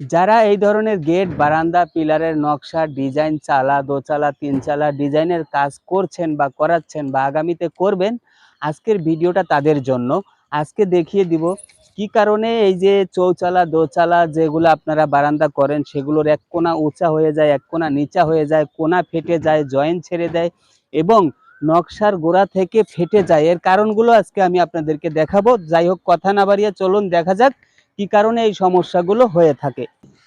যারা এই ধরনের গেট, বারান্দা, পিলারের নকশা, ডিজাইন চালা, দোচালা তিন চালা ডিজাইনের কাজ করছেন বা করাচ্ছেন বা আগামীতে করবেন, আজকের ভিডিওটা তাদের জন্য। আজকে দেখিয়ে দিব কি কারণে এই যে চৌচালা, দোচালা যেগুলো আপনারা বারান্দা করেন, সেগুলোর এক কোনা উঁচা হয়ে যায়, এক কোনা নিচা হয়ে যায় কোনা ফেটে যায়, জয়েন্ট ছেড়ে দেয় এবং নকশার গোড়া থেকে ফেটে যায়। এর কারণগুলো আজকে আমি আপনাদেরকে দেখাবো। যাই হোক, কথা না বাড়িয়ে চলুন, দেখা যাক কি কারণে এই সমস্যাগুলো হয়ে থাকে?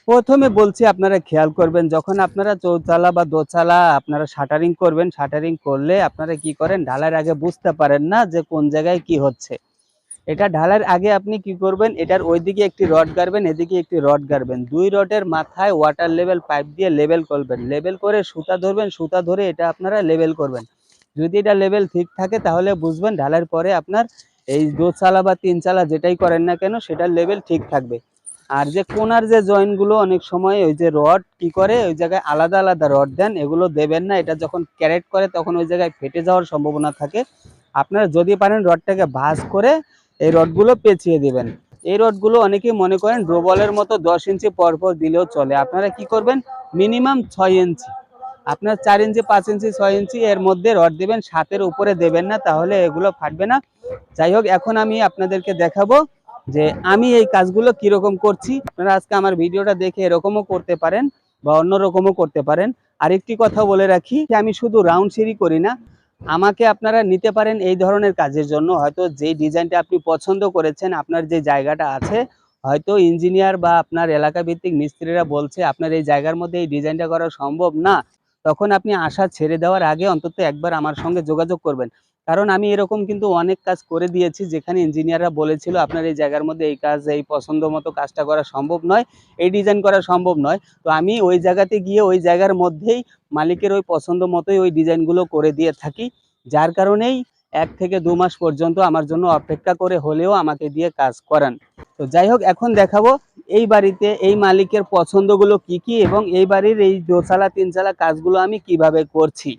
প্রথমে বলছি আপনারা খেয়াল করবেন, যখন আপনারা চৌচালা বা দোচালা আপনারা শাটারিং করবেন, শাটারিং করলে আপনারা কি করেন? ঢালার আগে বুঝতে পারেন না যে কোন জায়গায় কি হচ্ছে। এটা ঢালার আগে আপনি কি করবেন? এটার ওইদিকে একটি রড গাড়বেন, এদিকে একটি রড গাড়বেন। দুই রডের মাথায় ওয়াটার লেভেল পাইপ দিয়ে লেভেল করবেন। লেভেল করে সুতা ধরবেন, সুতা ধরে এটা আপনারা লেভেল করবেন। যদি এটা লেভেল ঠিক থাকে তাহলে বুঝবেন ঢালার পরে আপনার এই দোচালা বা তিন চালা যেটাই করেন না কেন, সেটার লেভেল ঠিক থাকবে। আর যে কোনার যে জয়েন্টগুলো অনেক সময় ওই যে রড কি করে, ওই জায়গায় আলাদা আলাদা রড দেন, এগুলো দেবেন না। এটা যখন ক্যারেট করে, তখন ওই জায়গায় ফেটে যাওয়ার সম্ভাবনা থাকে। আপনারা যদি পারেন রডটাকে ভাঁজ করে এই রডগুলো পেঁচিয়ে দিবেন। এই রডগুলো অনেকেই মনে করেন ড্রোবলের মতো দশ ইঞ্চি পর পর দিলেও চলে। আপনারা কি করবেন? মিনিমাম ছয় ইঞ্চি আপনার চার ইঞ্চি, পাঁচ ইঞ্চি, ছয় ইঞ্চি এর মধ্যে রড দেবেন, সাতের উপরে দেবেন না, তাহলে এগুলো ফাটবে না। যাই হোক, এখন আমি আপনাদেরকে দেখাবো যে আমি এই কাজগুলো কীরকম করছি। আপনারা আজকে আমার ভিডিওটা দেখে এরকমও করতে পারেন বা অন্যরকমও করতে পারেন। আরেকটি কথা বলে রাখি যে আমি শুধু রাউন্ড সিঁড়ি করি না, আমাকে আপনারা নিতে পারেন এই ধরনের কাজের জন্য। হয়তো যে ডিজাইনটা আপনি পছন্দ করেছেন, আপনার যে জায়গাটা আছে, হয়তো ইঞ্জিনিয়ার বা আপনার এলাকা ভিত্তিক মিস্ত্রিরা বলছে, আপনার এই জায়গার মধ্যে এই ডিজাইনটা করা সম্ভব না। তখন আপনি আশা ছেড়ে দেওয়ার আগে অন্তত একবার আমার সঙ্গে যোগাযোগ করবেন। কারণ আমি এরকম কিন্তু অনেক কাজ করে দিয়েছি, যেখানে ইঞ্জিনিয়াররা বলেছিল, আপনার এই জায়গার মধ্যে এই কাজ, এই পছন্দ মতো কাজটা করা সম্ভব নয়, এই ডিজাইন করা সম্ভব নয়। তো আমি ওই জায়গাতে গিয়ে ওই জায়গার মধ্যেই মালিকের ওই পছন্দ মতোই ওই ডিজাইনগুলো করে দিয়ে থাকি। যার কারণেই এক থেকে দু মাস পর্যন্ত আমার জন্য অপেক্ষা করে হলেও আমাকে দিয়ে কাজ করান। তো যাই হোক, এখন দেখাবো এই বাড়িতে এই মালিকের পছন্দগুলো কি কি এবং এই বাড়ির এই দোচালা তিনচালা কাজগুলো আমি কীভাবে করছি?